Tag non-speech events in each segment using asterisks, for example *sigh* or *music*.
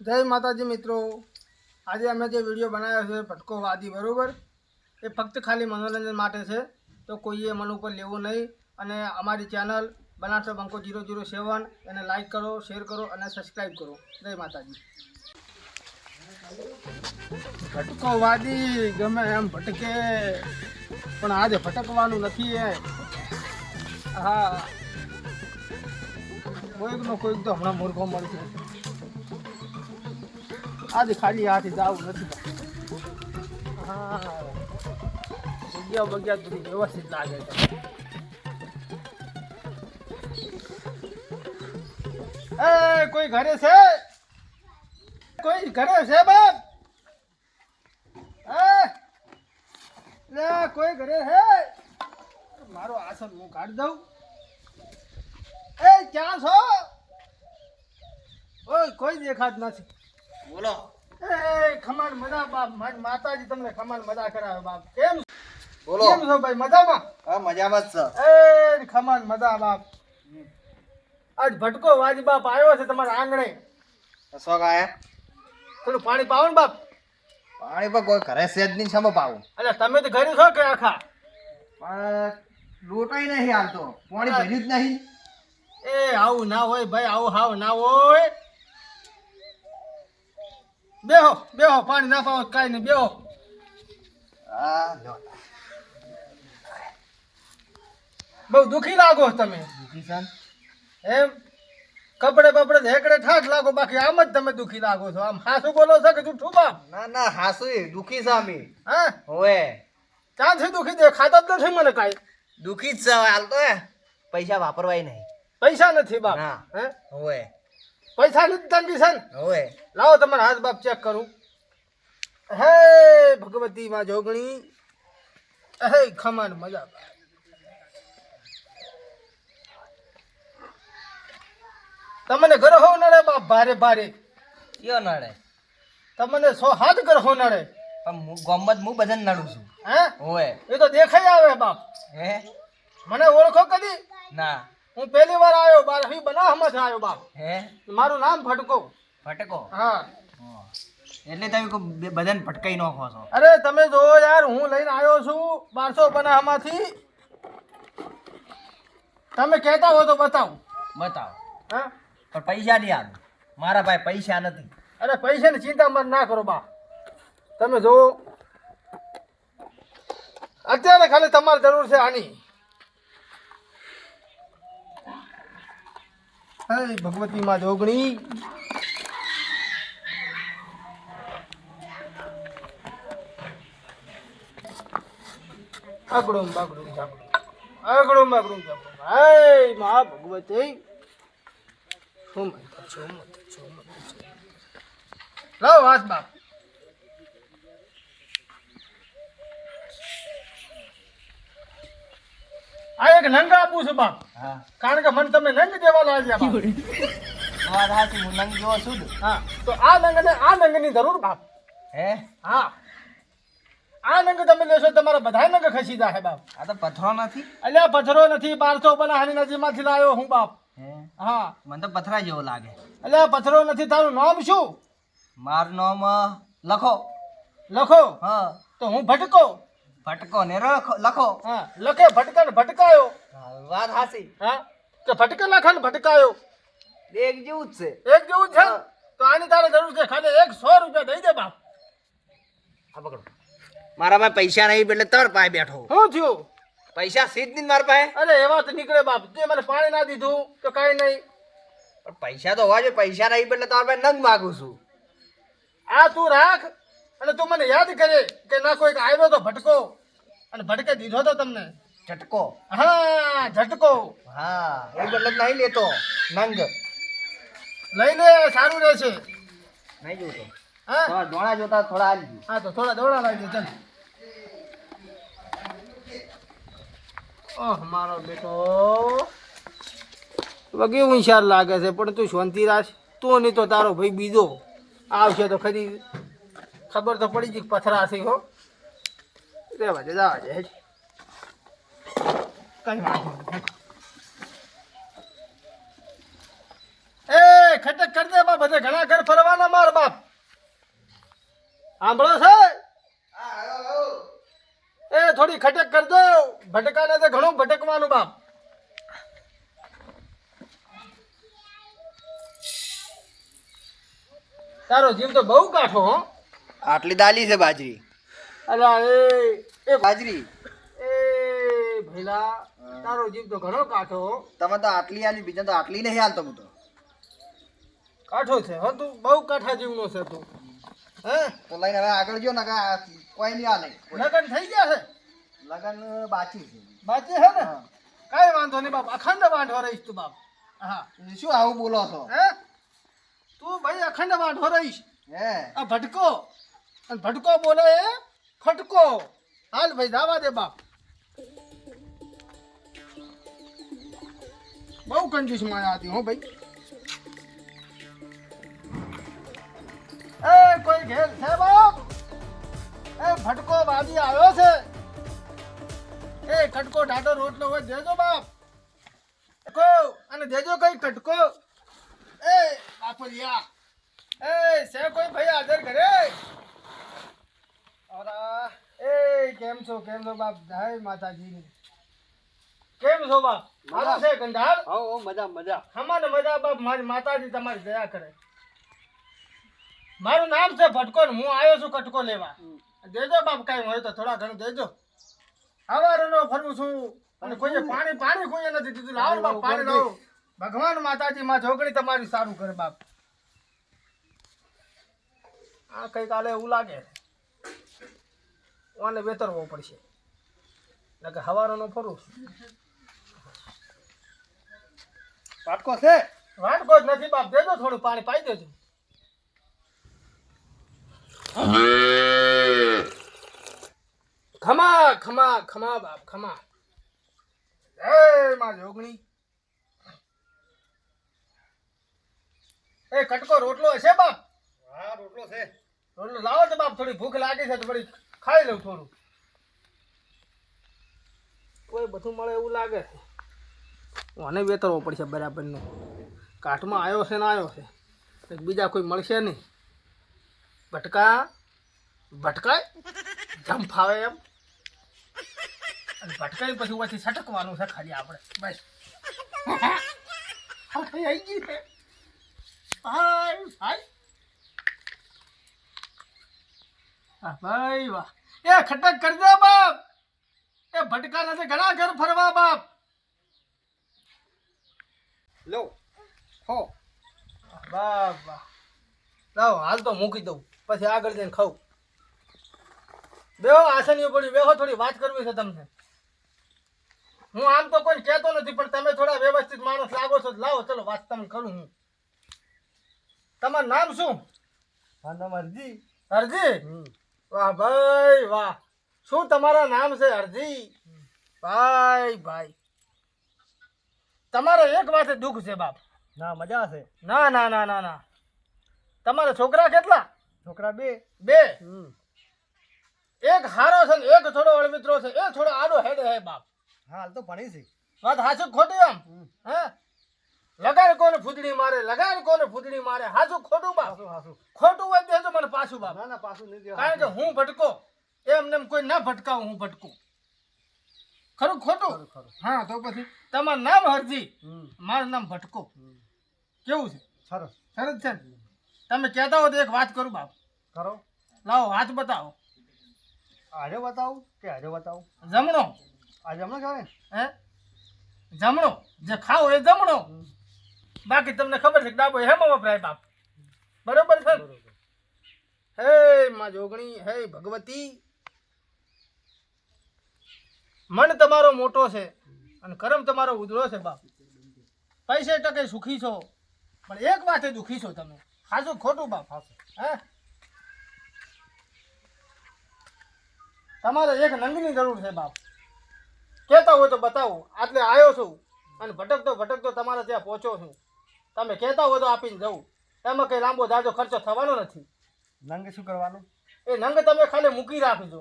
જય માતાજી મિત્રો. આજે અમે જે વીડિયો બનાવ્યો છે ભટકો વાદી બરોબર? એ ફક્ત ખાલી મનોરંજન માટે છે. તો કોઈએ મન ઉપર લેવું નહીં. અને અમારી ચેનલ બનાસો બંકો જીરો જીરો સેવન એને લાઇક કરો, શેર કરો અને સબસ્ક્રાઈબ કરો. જય માતાજી. ભટકો વાદી ગમે એમ ભટકે, પણ આજે ભટકવાનું નથી એ. હા. કોઈક નો કોઈક તો હમણાં મૂર્ખો મળશે. આજે ખાલી હાથે જવું નથી. હા જગ્યા બગ્યા બધી વ્યવસ્થિત લાગે છે. એ, કોઈ ઘરે છે? કોઈ ઘરે છે બાપ? એ કોઈ ઘરે છે? મારો આસન હું કાઢી દઉં. એ, ક્યાં છો? કોઈ દેખાત નથી. બોલો. એ ખમાન મજા બાપ. મારી માતાજી તમને ખમાન મજા કરાવે બાપ. કેમ બોલો. કેમ છો ભાઈ? મજામાં? હા મજામાં જ છે. એ ખમાન મજા બાપ. આજ ભટકો વાજી બાપ આવ્યો છે તમારા આંગણે. શોખ આયા થોડું પાણી પાવો ને બાપ. પાણી પર કોઈ ઘરે સેજ નહીં સમો પાવું? અલ્યા તમે તો ઘરે છો કે આખા? પણ લોટાઈ નહીં હાલતો. પાણી ભર્યું જ નહીં. એ આવું ના હોય ભાઈ આવું હાવ ના હોય. બેહો બેહો પાણી ના પાવો કાંઈ નહીં બેહો. બહુ દુખી લાગો છો તમે એમ? કપડે બપડે હેકડે ઠાઠ લાગો બાકી આમ જ તમે દુખી લાગો છો. આમ હાસું બોલો છો કે જૂઠું બાપ? ના ના હાસુ દુખી સામી હા? હોવે. ક્યાંથી દુખી દે ખાતા જ નથી મને કાંઈ. દુખી જ છે હાલ તો પૈસા વાપરવાય નહીં. પૈસા નથી બાપ. હા હે? હોવે. પૈસા નથી તંગી છે ને? લાવો તમારા હાથ બાપ ચેક કરું. હે ભગવતી માં જોગણી. હે ખમાન મજા તમને ગ્રહો નડે બાપ ભારે ભારે. કયો નડે? તમને સો હાથ ગ્રહો નડે. પણ હું ગમત હું બધાને નડું છું. હે? હોવે. એ તો દેખાઈ આવે બાપ. હે? મને ઓળખો કદી? ના. હું પહેલી વાર આવ્યો બારમી બનાવમાંથી આવ્યો બાપ. હે? મારું નામ ફટકો. ફટકો? હા. એટલે તમે બધાને ભટકાઈ નાખો છો? અરે તમે જો યાર હું લઈને આવ્યો છું બારસો બનાહમાંથી તમે કહેતા હો તો બતાવો. બતાવો. હા? પણ પૈસા નહીં આલું. મારા ભાઈ પૈસા નથી. અરે પૈસાની ચિંતા મત ના કરો બા તમે જો અત્યારે ખાલી તમારે જરૂર છે આની. ભગવતી માં જોગણી. આગળો બાગડું જાગડું આગળું બાગડું જાગડું હે મા ભગવતી શું મંત્ર લાવો બાપ. આ એક નંગ આપું છું બાપ. હા. કારણ કે મને તમે નંગ દેવા લાગ્યા બાપ. વાત હાચી હું નંગ જેવો છું હા તો આ નંગ ને આ નંગની જરૂર બાપ. હે? હા. આ નંગ તમે લેશો તમારા બધા નંગ ખસી જાય બાપ. આ તો પથરો નથી? અલ્યા પથરો નથી બારસો બનાહાની નજીકમાંથી લાવ્યો હું બાપ. હે? હા. મને તો પથરા જેવો લાગે. અલ્યા પથરો નથી તારું નામ શું? મારું નામ લખો. લખો? હા. તો હું ભટકો. ભટકો ને રખો લખો. હા લખે ભટકા ને ભટકાયો. વાત હાસી હા તો ભટકે લખા ને ભટકાયો. એક જેવું જ છે. એક જેવું છે? તો આની તારે જરૂર છે ખાલી એક સો રૂપિયા દઈ દે બાપ. હા પકડો. મારા પાસે પૈસા નહીં એટલે તર પાસે બેઠો. શું થયું? પૈસા સીધ નહીં મારા પાસે? અરે એવા તો નીકળે બાપ. તે મને પાણી ના દીધું તો કાંઈ નહીં. પણ પૈસા તો હોવા જોઈએ પૈસા નહીં એટલે તમારા પાસે નંગ માગું છું. આ તું રાખ અને તું મને યાદ કરે કે ના કોઈક આવ્યો તો ભટકો. અને ભટકે દીધો તો તમને? ઝટકો. હા ઝટકો. હા એ બદલ નહીં લેતો. નંગ. લઈ લે સારું રહેશે. નહીં જોતો. હા? ડોળા જોતા થોડા આલજી. હા તો થોડા દોડા લાવી દે ચાલ. ઓહ મારો બેટો. વગે હોશિયાર લાગે છે પણ તું શાંતિ રાખ. તું નહીં તો તારો ભાઈ બીજો. આવશે તો ખરી. ખબર તો પડી જ પથરા છે હો. રેવા દે જવા દે કઈ વાંધો એ ખટક કરી દે બાપ બધે ઘણા ઘર ફરવાના માર બાપ. સાંભળો છે? એ થોડી ખટક કરી દો. ભટકાને તો ઘણું ભટકવાનું બાપ. તારો જીવ તો બહુ કાઠો હો. આટલી દાલી છે બાજરી. અલા એ એ બાજરી. એ ભઈલા તારો જીવ તો ઘણો કાઠો તમે તો આટલી આલી બીજા તો આટલી નહીં હાલતો હું તો. કાઠો છે હો તું બહુ કાઠા જીવનો છે તું. હે? તો લઈને હવે આગળ જો ને કોઈ નહીં આલે. લગન થઈ ગયા છે? લગન બાકી છે. બાકી હે ને. કાંઈ વાંધો નહીં બાપ અખંડ વાંઢો રહીશ તું બાપ. હા. શું આવું બોલો છો? હે? તું ભાઈ અખંડ વાંઢો રહીશ. હે. આ ભટકો. અને ભટકો બોલે એ ફટકો હાલ ભાઈ, દાવા દે બાપ. બહુ કંજૂસ માયા હતી હો ભાઈ. એ, કોઈ ઘેર છે બાપ? એ, ભટકો વાદી આવ્યો છે. એ કટકો ઢાઢો રોટલો હોય, દેજો બાપ. કો અને દેજો કઈ કટકો એ બાપલિયા એ, છે કોઈ ભાઈ હાજર ઘરે અરા એ કેમ છો? કેમ છો બાપ? જય માતાજી કેમ છો બાપ? મારો છે કંધાર હો હો મજા મજા. અમારે મજા બાપ મારી માતાજી તમારી દયા કરે. મારું નામ છે ભટકો હું આવ્યો છું કટકો લેવા. દેજો બાપ કાંઈ હોય તો થોડા ઘણું દેજો. હવારનો ફરું છું અને કોઈએ પાણી પાણી કોઈએ નથી દીધું. લાવો બાપ પાણી લાવો. ભગવાન માતાજી માં છોકરી તમારી સારું કરે બાપ. આ કઈ કાલે એવું લાગે. આને વેતરવો પડશે. નકર હવારોનો ફરું છું. પાટકો છે? વાટકો જ નથી બાપ દેજો થોડું પાણી પાઈ દેજો. ખમા ખમા ખમા બાપ ખમા. એ માં જોગણી. એ કટકો રોટલો હશે બાપ? હા રોટલો છે. રોટલો લાવો તો બાપ થોડી ભૂખ લાગી છે તો થોડી ખાઈ લઉં થોડું કોઈ બધું મળે એવું લાગે છે. મને વેતરવો પડશે બરાબરનો. કાઠમાં આવ્યો છે ને આવ્યો છે. બીજા કોઈ મળશે નહીં. ભટકા, ભટકાય, જમ ફાવે એમ. અને ભટકાઈ પછી ઉપરથી છટકવાનું છે ખાલી આપણે. બસ. *laughs* આવી ગઈ છે. હાય હાય. હા ભાઈ વાહ. એ ખટક કરજો બાપ. એ ભટકા નથી ઘણા ઘર ફરવા બાપ. લો હો. બાપ વાહ. લાવો હાલ તો મૂકી દઉં. પછી આગળ જઈને ખાઉં. બેહો આસનીઓ પડી બેહો થોડી વાત કરવી છે તમને. હું આમ તો કોઈ કહેતો નથી પણ તમે થોડા વ્યવસ્થિત માણસ લાગો છો લાવો ચલો વાત તમને કરું હું. તમારું નામ શું? હા નામ અરજી. હરજી વાહ ભાઈ વાહ. શું તમારા નામ છે અરજી? ભાઈ ભાઈ. તમારે એક વાતે દુઃખ છે બાપ. ના મજા છે. ના ના ના ના ના. તમારા છોકરા કેટલા? છોકરા બે. બે. એક હારો છે ને એક થોડો અળમિત્રો છે. એ થોડો આડો હેડે હે બાપ. હાલ તો ભણી છે. વાત હાચું ખોટું આમ? હે? લગાડ કોને ફૂદડી મારે લગાડ કોને ફૂદડી મારે? હાજુ ખોટું બાપ. ખોટું હોય દેજો મને પાછું બાપ. ના ના પાછું નહીં દેવા. કારણ કે હું ભટકો. એમને કોઈ ના ભટકાવું હું ભટકું. ખરું ખોટું? હા તો પછી તમારું નામ હરજી. મારું નામ ભટકો. કેવું છે? સરસ. સરસ છે તમે કહેતા હો તો એક વાત કરું બાપ. કરો. લાવો હાથ બતાવો. આજે બતાવું કે આજે બતાવું? જમણો. આ જમણો કહેવાય હે? જમણો. જે ખાઓ એ જમણો. બાકી તમને ખબર છે ડાબો હેમાં વપરાય બાપ. બરોબર છે? હે માં જોગણી હે ભગવતી. મન તમારો મોટો છે અને કરમ તમારો ઉધળો છે બાપ. પૈસે ટકે સુખી છો પણ એક વાતે દુખી છો તમે. હાચું ખોટું બાપ. હે? તમારે એક નંગની જરૂર છે બાપ. કહેતા હોય તો બતાવો. આટલે આવ્યો છું અને ભટકતો ભટકતો તમારે ત્યાં પહોંચ્યો છું. તમે કહેતા હોય તો આપીને જવું. એમાં કંઈ લાંબો જાજો ખર્ચો થવાનો નથી. નંગ શું કરવાનું? એ નંગ તમે ખાલી મૂકી રાખજો.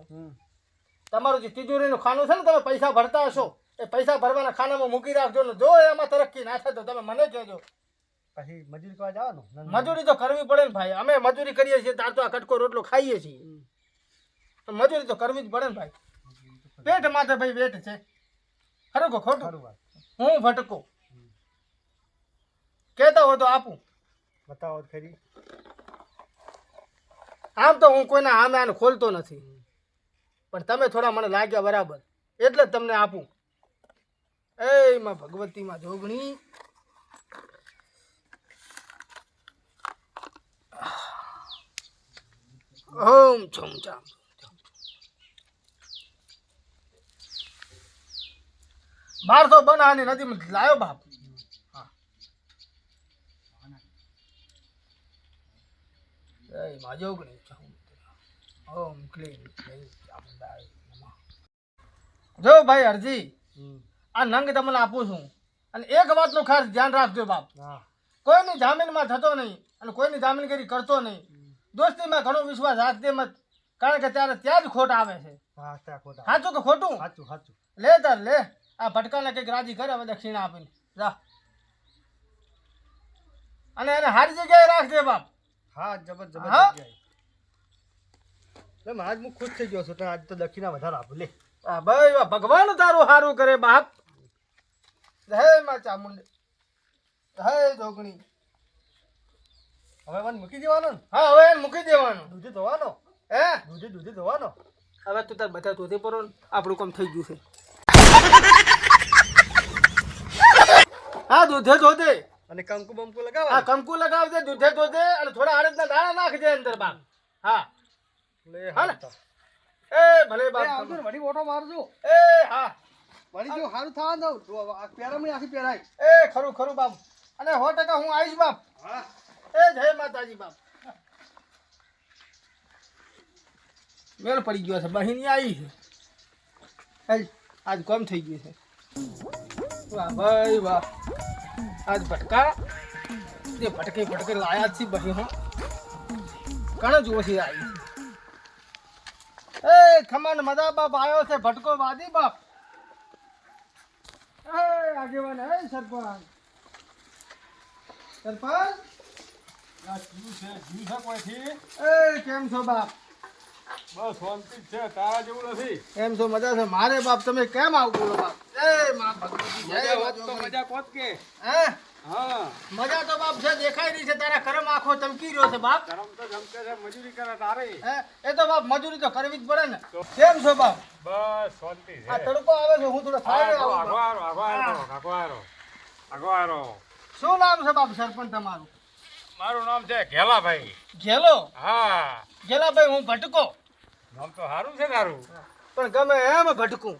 તમારું જે તિજોરીનું ખાનું છે ને તમે પૈસા ભરતા હશો એ પૈસા ભરવાના ખાનામાં મૂકી રાખજો ને જો એમાં તરક્કી ના થાય તો તમે મને કહેજો. પછી મજૂરી કરવા જવાનું? મજૂરી તો કરવી પડે ને ભાઈ. અમે મજૂરી કરીએ છીએ તાર તો આ કટકો રોટલો ખાઈએ છીએ. તો મજૂરી તો કરવી જ પડે ને ભાઈ. પેટ માથે ભાઈ વેટ છે. ખરું કે ખોટું? હું ભટકો. કહેતા હોય તો આપું. બતાવો ખરી. આમ તો હું કોઈના આમે આને ખોલતો નથી. પણ તમે થોડા મને લાગ્યા બરાબર. એટલે જ તમને આપું. એ માં ભગવતી માં જોગણી. ઓમ છમ ચામ બારસો બનાવવાની નથી લાયો બાપ જય માં જોગણી છમ ઓમ ક્લીન. જો ભાઈ હરજી આ નંગ તમને આપું છું. અને એક વાતનું ખાસ ધ્યાન રાખજો બાપ. કોઈની જામીનમાં થતો નહીં અને કોઈની જામીનગીરી કરતો નહીં. દોસ્તીમાં ઘણો વિશ્વાસ રાખજે મત કારણ કે ત્યારે ત્યાં જ ખોટ આવે છે. સાચું કે ખોટું? સાચું સાચું લે તાર લે. આ ભટકાને કંઈક રાજી કરે હવે દક્ષિણા આપીને. જા. અને એને હારી જગ્યાએ રાખજે બાપ. હા જબરજસ્ત હા? જગ્યાએ. આજ હું ખુશ થઈ ગયો છું તો આજ તો દક્ષિણા વધારે આપું લે. આ ભાઈ ભગવાન તારું સારું કરે બાપ. હે માં ચામુંડ. જય જોગણી. હવે મને મૂકી દેવાનો ને? હા હવે મૂકી દેવાનું. દૂધી ધોવાનો? હે? દૂધી દૂધી ધોવાનો? હવે તું તાર બધા ધોતી પરો આપણું કામ થઈ ગયું છે. હા દૂધે ધોતે અને કંકુ બંકુ આ હા કંકુ લગાવજે દૂધે દૂધે અને થોડા અડદના દાણા નાખજે અંદર બાપ. હા. લે હા એ ભલે બાપ આવજો વળી ઓટો મારજો. એ હા. વળી જો હારું થવા દઉં પહેરામણી આખી પહેરાય. એ ખરું ખરું બાપ. અને સો ટકા હું આવીશ બાપ. હા. એ જય માતાજી બાપ. મેળ પડી ગયો છે બહેની આવી છે. આજ કોમ થઈ ગયું છે. વાહ ભાઈ વાહ. આજ ભટકા. જે ભટકે ભટકે લાયા છે બહી હું ઘણા જુઓ છે આવી એ ખમણ મદા બાપ આવ્યો છે ભટકો વાદી બાપ. એ આગેવાન એ સરપંચ. સરપંચ? એ કેમ છો બાપ? બસ શાંતિ છે. તારા જેવું નથી. એમ છો મજા છે. મારે બાપ તમે કેમ આવું બોલો બાપ? એ માં ભગવતી જય મજા તો મજા કોત કે? હે? હા. મજા તો બાપ છે દેખાઈ રહી છે. તારા કરમ આખો ચમકી રહ્યો છે બાપ. તો છે મજૂરી કરે તારે. હે? એ તો બાપ મજૂરી તો કરવી જ પડે ને. કેમ છો બાપ? બસ શાંતિ છે. આ તડકો આવે છે હું થોડો આગો. આગો આરો આગો આરો આગો આરો શું નામ છે બાપ સરપંચ તમારું? મારું નામ છે ઘેલાભાઈ. ઘેલો? હા. ઘેલાભાઈ હું ભટકો. નામ તો સારું છે તારું. પણ ગમે એમ ભટકું.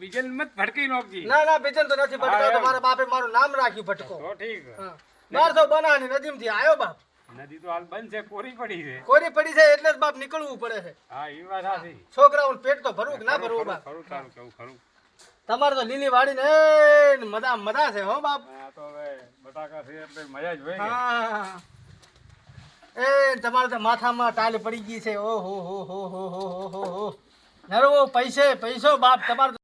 બીજન મત ભટકી નોખજી. ના ના બીજન તો નથી ભટકાતો. મારા બાપે મારું નામ રાખ્યું ભટકો. તો ઠીક. માર તો બનાની નદીમથી આયો બાપ. નદી તો હાલ બંધ છે કોરી પડી છે. કોરી પડી છે એટલે જ બાપ નીકળવું પડે છે. હા એ વાત સાચી. છોકરાઓનું પેટ તો ભરવું કે ના ભરવું બાપ? ખરું તારું કેવું ખરું. તમારે તો લીલી વાડીને ને મજા મજા છે હો બાપ. તો હવે બટાકા છે એટલે મજા જ હોય હા. એ તમારે તો માથામાં ટાલ પડી ગઈ છે. ઓ હો હો હો હો હો હો હો નરવો પૈસે પૈસો બાપ તમારે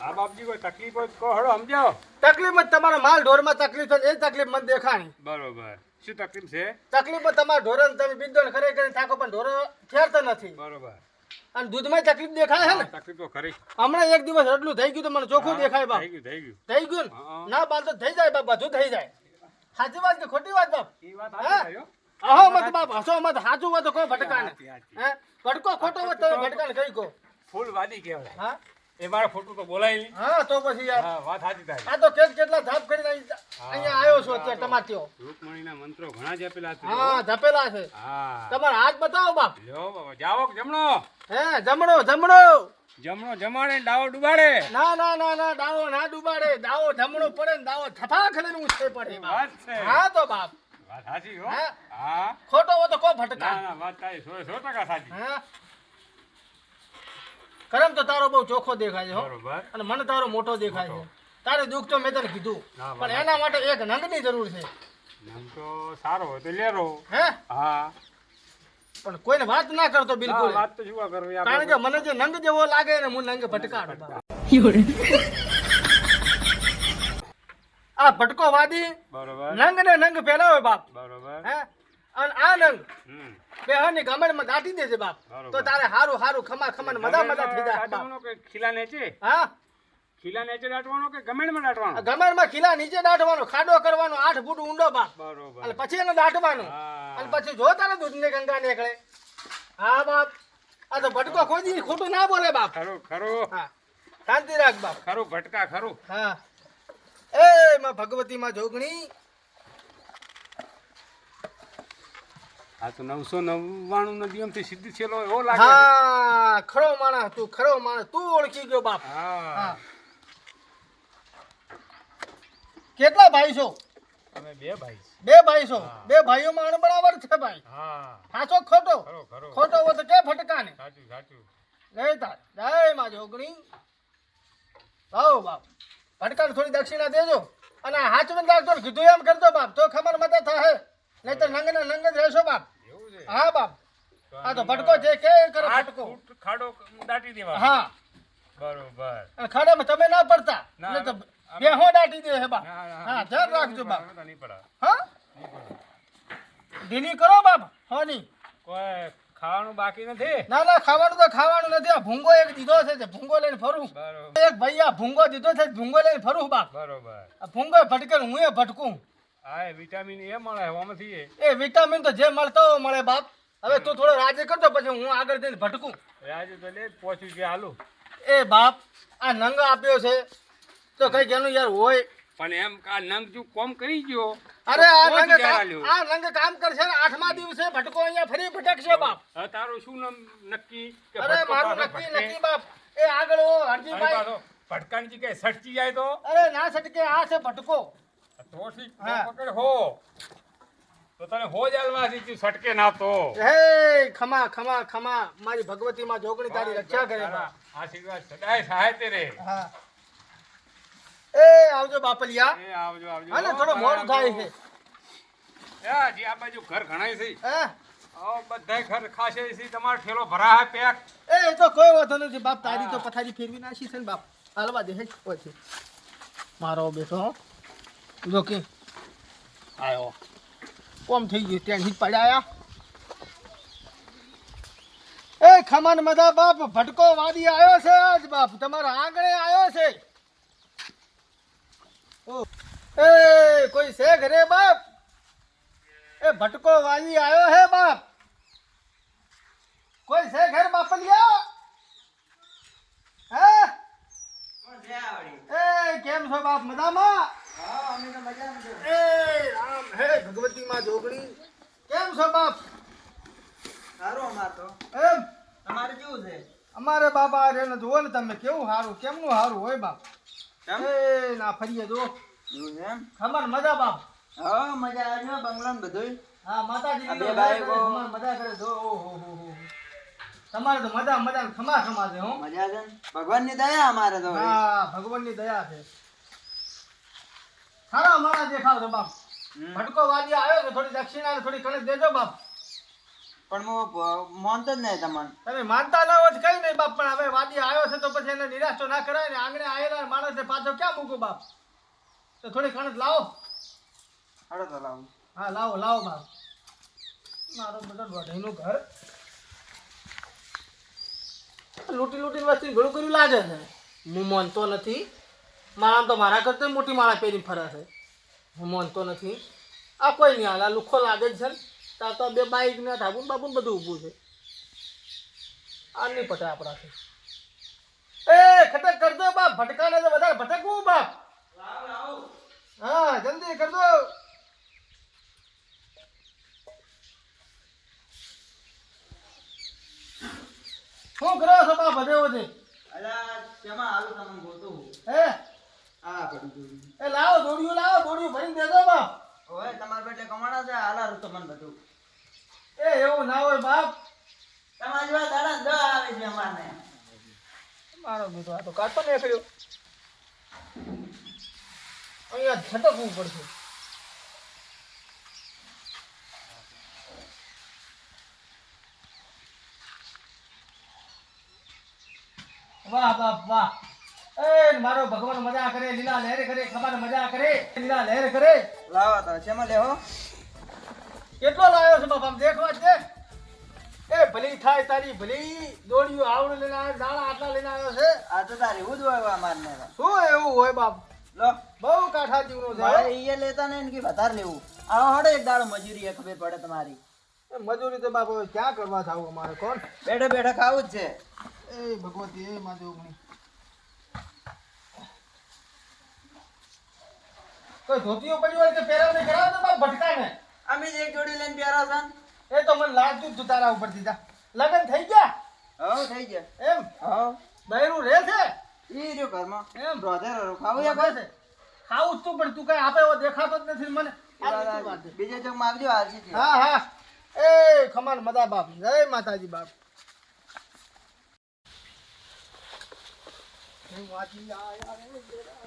હા બાપજી કોઈ તકલીફ હોય કહો હળો સમજાવો તકલીફ જ તમારા માલ ઢોરમાં તકલીફ થાય એ તકલીફ મને દેખાણી. બરોબર. શું તકલીફ છે? તકલીફ તમારા ઢોરણ તમે બિંદોલ ખરે કરી થાકો પણ ઢોરો ફેરતો નથી. બરોબર. અને દૂધમાં તકલીફ દેખાય છે ને? તકલીફ તો ખરી. હમણાં એક દિવસ રડલું થઈ ગયું તો મને ચોખ્ખું દેખાય બાપ. થઈ ગયું થઈ ગયું. થઈ ગયું ના? બાલ તો થઈ જાય બાપ બધું થઈ જાય. સાચી વાત કે ખોટી વાત બાપ? એ વાત હા. અહો મત બાપ હસો મત સાચું હોય તો કો ભટકાને. હે? કડકો ખોટો હોય તો ભટકાને કઈ કો ફૂલ વાદી કહેવાય. હા? એ મારા ફોટો તો બોલાય નહીં હા તો પછી યાર હા વાત સાચી તારી. આ તો કેટ કેટલા ધાપ કરીને અહીં- અહીંયા આવ્યો છો અત્યારે તમારથી રૂકમણીના મંત્રો ઘણા જપેલા છે હા. જપેલા છે. હા. તમારા હાથ બતાવો બાપ. લ્યો બાબા જાવો જમણો? હે જમણો જમણો. જમણો જમાડે ને ડાવો ડુબાડે. ના ના ના ના દાવો ના ડુબાડે. દાવો જમણો પડે ને દાવો થપા ખરીને ઊંચે પડે વાત છે. હા તો બાપ. વાત સાચી હો? હા. ખોટો હો તો કો ભટકા. ના વાત તારી સો સો ટકા સાચી. હા. કરમ તો તારો બહુ ચોખ્ખો દેખાય છે હો. બરોબર. અને મને તારો મોટો દેખાય છે. તારે દુઃખ તો મેં તને કીધું. પણ એના માટે એક નંગની જરૂર છે. નંગ તો સારો હોય તો લેરો. હે? હા. પણ કોઈને વાત ના કરતો બિલકુલ. વાત તો શું કરવી? કારણ કે મને જે નંગ જેવો લાગે ને હું નંગ ભટકાડું. આ ભટકો વાદી નંગ ને નંગ ફેલાવે બાપ. બરોબર. હે? અને આ નંગ બેહની ગમણમાં દાટી દેજે બાપ. તો તારે હારું હારું ખમા ખમા મજા મજા થઈ જાય બાપ. ખીલા નેચે? હા? ખીલા નીચે દાટવાનો કે ગમેણમાં દાટવાનો? ગમણમાં ખીલા નીચે દાટવાનો ખાડો કરવાનો આઠ ફૂટ ઊંડો બાપ. બરોબર. અને પછી એને દાટવાનું. અને પછી જો તારે દૂધની ગંગા નીકળે. હા બાપ. આ તો ભટકો કોઈ દી ખોટું ના બોલે બાપ. ખરું ખરું. હા. શાંતિ રાખ બાપ. ખરું ભટકા ખરું. હા. એ માં ભગવતી માં જોગણી. આ તો નવસો નવ્વાણું નો નિયમથી સિદ્ધ છેલો એવો લાગે હા ખરો માણસ તું ખરો માણસ. તું ઓળખી ગયો બાપ. હા. કેટલા ભાઈ છો? અમે બે ભાઈ બે ભાઈ છો? બે ભાઈઓ માં અણબરાબર છે ભાઈ. હા. સાચો ખોટો? ખરો ખરો. ખોટો હોય તો કે ફટકાને? સાચું સાચું. જય તાર જય માં જોગણી. આવો બાપ. ફટકાને થોડી દક્ષિણા દેજો. અને હાચવન રાખજો કીધું એમ કરજો બાપ. તો ખબર મતે થાય. નહીં તો નંગ ને નંગ જ રહેશો બાપ. હા બાપ. હા તો ભટકો જે કે કરો ભટકો? ખાડો દાટી દેવા હા. બરોબર. અને ખાડામાં તમે ના પડતા. નહીં તો બે હો દાટી દે હે બાપ. હા ધ્યાન રાખજો બાપ. નહીં પડા હા? ઢીલી કરો બાપ. હોની કોઈ ખાવાનું બાકી નથી? ના ના ખાવાનું તો ખાવાનું નથી. આ ભૂંગો એક દીધો છે તે ભૂંગો લઈને ફરું. એક ભાઈ આ ભૂંગો દીધો છે ભૂંગો લઈને ફરું બાપ. બરોબર. આ ભૂંગો ભટકે હું એ ભટકું. હા વિટામિન એ મળે આમાંથી એ. વિટામિન તો જે મળતો મળે બાપ. હવે તું થોડો રાજી કરતો પછી હું આગળ જઈને ભટકું. આજે તો લે પહોંચ્યું કે હાલું. એ બાપ આ નંગ આપ્યો છે. તો કંઈક એનું યાર હોય. પણ એમ આ નંગ જો કોમ કરી ગયો? અરે આ નંગ આ નંગ કામ કરશે ને આઠમા દિવસે ભટકો અહીંયા ફરી ભટકશે બાપ. તારું શું નામ નક્કી અરે મારું નક્કી નક્કી બાપ. એ આગળ ઓ હરજીભાઈ ભટકાની કે સટકી જાય તો? અરે ના સટકે આ છે ભટકો. તો ઠીક પકડ હો. તો તને હો જાલવા દીધું સટકે ના તો. હે ખમા ખમા ખમા. મારી ભગવતી માં જોગણી તારી રક્ષા કરે આશીર્વાદ સદાય સહાય તેરે. હા. એ આવજો બાપલિયા. એ આવજો આવજો. હા થોડો મોડું થાય છે. એ હજી આ બાજુ ઘર ઘણાય છે. હે? આવો બધાય ઘર ખાશે છે. તમારો ઠેલો ભરા હે પેક. એ તો કોઈ વાંધો નથી બાપ તારી તો પથારી ફેરવી નાખી છે ને બાપ. હાલવા દે હે પછી મારો બેટો. જો કે આયો. કોમ થઈ ગયું ત્યાં હિટ પડાયા એ ખમન મધા બાપ ભટકો વાદી આવ્યો છે આજ બાપ. તમારા આંગણે આવ્યો છે. ઓ, એ કોઈ છે ઘરે બાપ? એ ભટકો વાદી આવ્યો હે બાપ? કોઈ છે ઘર બાપલિયા? હે? એ કેમ છો બાપ મજામાં? એ રામ હે ભગવતી માં જોગણી. કેમ છો બાપ? એમ? અમારે બાપા રે ને જુઓ ને તમે કેવું સારું કેમનું સારું હોય બાપ? એ ના ફરીએ જો. ખબર મજા બાપ. હા માતાજી બે ભાઈઓ. મજા કરે જો ઓહો હો હો તમારે તો મજા મજા ને ખમા ખમા છે હો. ભગવાનની? દયા અમારે તો હા ભગવાનની દયા છે. સારા મારા દેખાવ છે બાપ. ભટકો વાદી આવ્યો તો થોડી દક્ષિણા ને થોડી કણક દેજો બાપ. પણ હું માનતો જ નહીં તમને. તમે માનતા ના હોય કઈ નહીં બાપ પણ હવે વાદી આવ્યો છે તો પછી એને નિરાશ તો ના કરાય ને આંગણે આવેલા માણસને પાછો ક્યાં મૂકું બાપ? તો થોડી કણક લાવો. હડો તો લાવો. હા લાવો લાવો બાપ. મારો બધો દોઢાઈનું ઘર. લૂંટી લૂંટીને વસ્તી ઘણું કર્યું લાગે છે. હું માનતો નથી. મારા તો મારા કરતા મોટી માળા પહેરી ફરે છે. હું માનતો નથી. આ કોઈ નહીં હાલ આ લુખો લાગે જ છે ત્યાં તો બે બાઈક ને ઢાબુન બાબુન બધું ઊભું છે. આ નહીં પટે આપણાથી એ ખટક કરજો બાપ ભટકાને તો વધારે ભટકવું બાપ. હા જલ્દી કરજો. શું કરો છો બાપ બધે બધે? અલા તેમાં હાલું તમને હે? આ પડી એ લાવો દોડ્યું લાવો દોડ્યું ભરીને દેજો બાપ. ઓય તમારા બેટે કમાણા છે હાલારું તમને બધું. એ એવું ના હોય બાપ. તમારી જેવા દાડા દ આવે છે અમારને. મારો બેટો આ તો કાઢતો નીકળ્યો. અહીંયા છટકવું પડશે. વાહ બાપ વાહ. એ મારો ભગવાન મજા કરે લીલા લહેર કરે ખબર મજા કરે લીલા લહેર કરે. લાવો તો શેમાં લેવો કેટલો લાવ્યો છે બાપા દેખવા દે. એ ભલી થાય તારી ભલી. દોડ્યું આવડું લઈને આવ્યો દાણા આટલા લઈને આવ્યો છે. આ તો તારે એવું જ હોય અમારને. શું એવું હોય બાપ? લો. બહુ કાઠા જીવનો છે મારે ઈએ લેતા ને કે વધારે લેવું. આવો હડો એક દાડો મજૂરી ખબર પડે તમારી. એ મજૂરી તો બાપુ ક્યાં કરવા થાવ અમારે કોણ? બેઠે બેઠે ખાવું જ છે. એ ભગવતી એ માધવ ઉગણી કોઈ ધોતીઓ પડી હોય કે પહેરાવને કરાવ તો બાપ ભટકાય ને અમે જ એક જોડી લઈને પ્યારા છે એ તો મને લાગતું જ તું તારા ઉપર દીધા લગન થઈ ગયા? હા થઈ ગયા. એમ? હા બૈરું રહે છે? ઈ રહ્યો ઘરમાં. એમ? રોધેરો ખાવું યા બસ ખાવું તું પણ તું કઈ આપે એવો દેખાતો જ નથી મને. બીજે ચોક માગજો હાલશે જ. હા હા. એ ખમાન મદા બાપ. જય માતાજી બાપ. વાજી આયા રે.